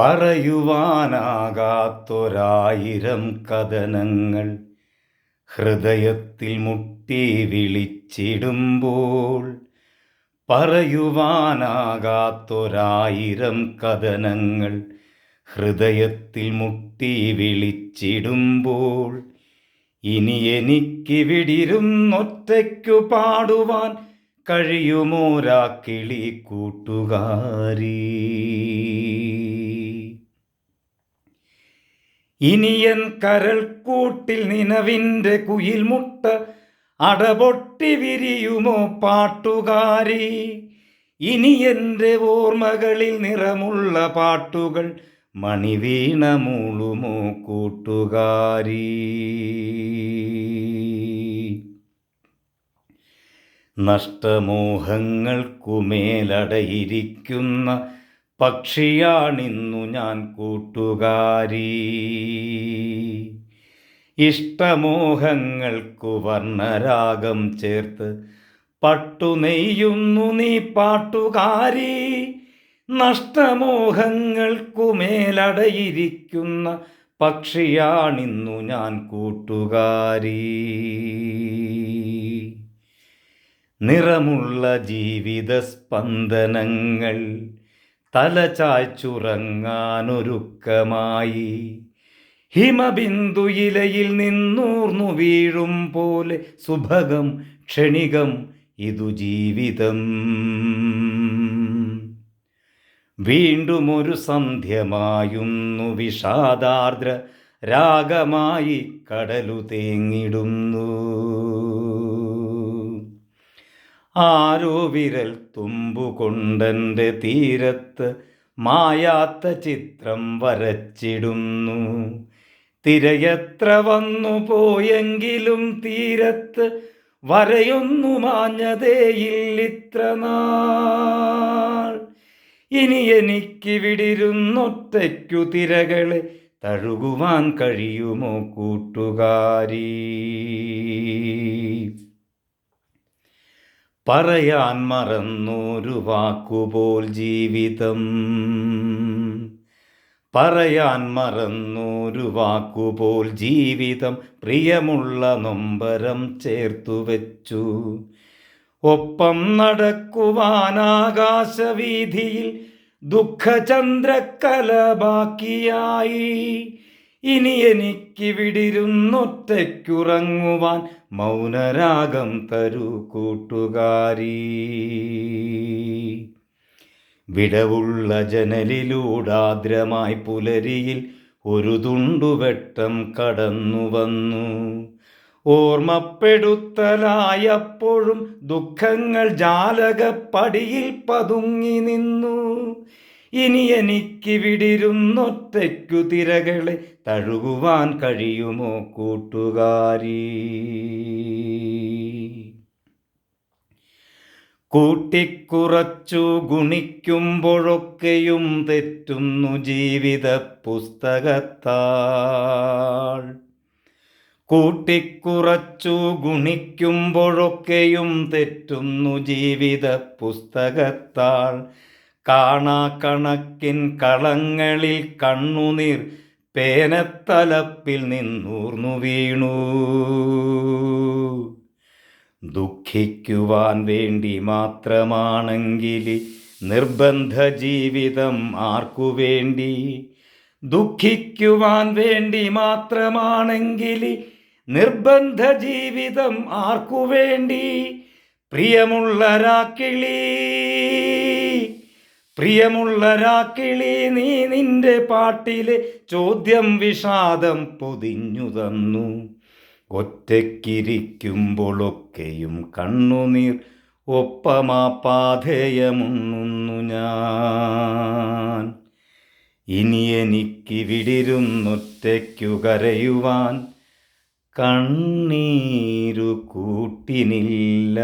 പറയുവാനാകാത്തൊരായിരം കഥനങ്ങൾ ഹൃദയത്തിൽ മുട്ടി വിളിച്ചിടുമ്പോൾ പറയുവാനാകാത്തൊരായിരം കഥനങ്ങൾ ഹൃദയത്തിൽ മുട്ടി വിളിച്ചിടുമ്പോൾ ഇനി എനിക്കിവിടിരുന്നൊറ്റയ്ക്കു പാടുവാൻ കഴിയുമോരാ കിളി കൂട്ടുകാരി? ഇനിയൻ കരൾ കൂട്ടിൽ നിനവിന്റെ കുയിൽമുട്ട അടപൊട്ടി വിരിയുമോ പാട്ടുകാരി? ഇനി എന്റെ ഓർമ്മകളിൽ നിറമുള്ള പാട്ടുകൾ മണിവീണ മൂളുമോ കൂട്ടുകാരി? നഷ്ടമോഹങ്ങൾക്കുമേലടയിരിക്കുന്ന പക്ഷിയാണിന്നു ഞാൻ കൂട്ടുകാരി. ഇഷ്ടമോഹങ്ങൾക്കു വർണരാഗം ചേർത്ത് പട്ടുനെയ്യുന്നു നീ പാട്ടുകാരി. നഷ്ടമോഹങ്ങൾക്കുമേലടയിരിക്കുന്ന പക്ഷിയാണിന്നു ഞാൻ കൂട്ടുകാരി. നിറമുള്ള ജീവിത സ്പന്ദനങ്ങൾ. തലചായ്ച്ചുറങ്ങാനൊരുക്കമായി ഹിമബിന്ദുയിലയിൽ നിന്നൂർന്നു വീഴും പോലെ സുഭഗം ക്ഷണികം ഇതു ജീവിതം. വീണ്ടും ഒരു സന്ധ്യമായുന്നു വിഷാദാർദ്ര രാഗമായി കടലു തേങ്ങിടുന്നു. ആരോ വിരൽ തുമ്പുകൊണ്ടെന്റെ തീരത്ത് മായാത്ത ചിത്രം വരച്ചിടുന്നു. തിരയത്ര വന്നു പോയെങ്കിലും തീരത്ത് വരയൊന്നു മാഞ്ഞതേയില്ലിത്ര നാൾ. ഇനി എനിക്ക് വിടിരുന്നൊറ്റയ്ക്കു തിരകളെ തഴുകുവാൻ കഴിയുമോ കൂട്ടുകാരി? പറയാൻ മറന്നൊരു വാക്കുപോൽ ജീവിതം. പറയാൻ മറന്നൊരു വാക്കുപോൽ ജീവിതം പ്രിയമുള്ള നൊമ്പരം ചേർത്തു വെച്ചു. ഒപ്പം നടക്കുവാൻ ആകാശവീതിയിൽ ദുഃഖചന്ദ്രക്കല ബാക്കിയായി. ഇനി എനിക്ക് വിടിരുന്നൊറ്റയ്ക്കുറങ്ങുവാൻ മൗനരാഗം തരൂ കൂട്ടുകാരി. വിടവുള്ള ജനലിലൂടാദ്രമായി പുലരിയിൽ ഒരു തുണ്ടുവെട്ടം കടന്നു വന്നു ഓർമ്മപ്പെടുത്തലായപ്പോഴും ദുഃഖങ്ങൾ ജാലകപ്പടിയിൽ പതുങ്ങി നിന്നു. ഇനി എനിക്ക് വിടിരുന്നൊറ്റയ്ക്കു തിരകളെ തഴുകുവാൻ കഴിയുമോ കൂട്ടുകാരി? കൂട്ടിക്കുറച്ചു ഗുണിക്കുമ്പോഴൊക്കെയും തെറ്റുന്നു ജീവിത പുസ്തകത്താൾ കൂട്ടിക്കുറച്ചു ഗുണിക്കുമ്പോഴൊക്കെയും തെറ്റുന്നു ജീവിത പുസ്തകത്താൾ കാണാക്കണക്കിൻ കളങ്ങളിൽ കണ്ണുനീർ പേനത്തലപ്പിൽ നിന്നൂർന്നു വീണു. ദുഃഖിക്കുവാൻ വേണ്ടി മാത്രമാണെങ്കിൽ നിർബന്ധ ജീവിതം ആർക്കു വേണ്ടി? ദുഃഖിക്കുവാൻ വേണ്ടി മാത്രമാണെങ്കിൽ നിർബന്ധ ജീവിതം ആർക്കു വേണ്ടി? പ്രിയമുള്ള രാക്കിളി പ്രിയമുള്ള രാക്കിളി നീ നിന്റെ പാട്ടിലെ ചോദ്യം വിഷാദം പൊതിഞ്ഞു തന്നു. ഒറ്റയ്ക്കിരിക്കുമ്പോഴൊക്കെയും കണ്ണുനീർ ഒപ്പമാ ഞാൻ. ഇനി എനിക്ക് വിടിരുന്നൊറ്റയ്ക്കു കരയുവാൻ കണ്ണീരു കൂട്ടിനില്ല.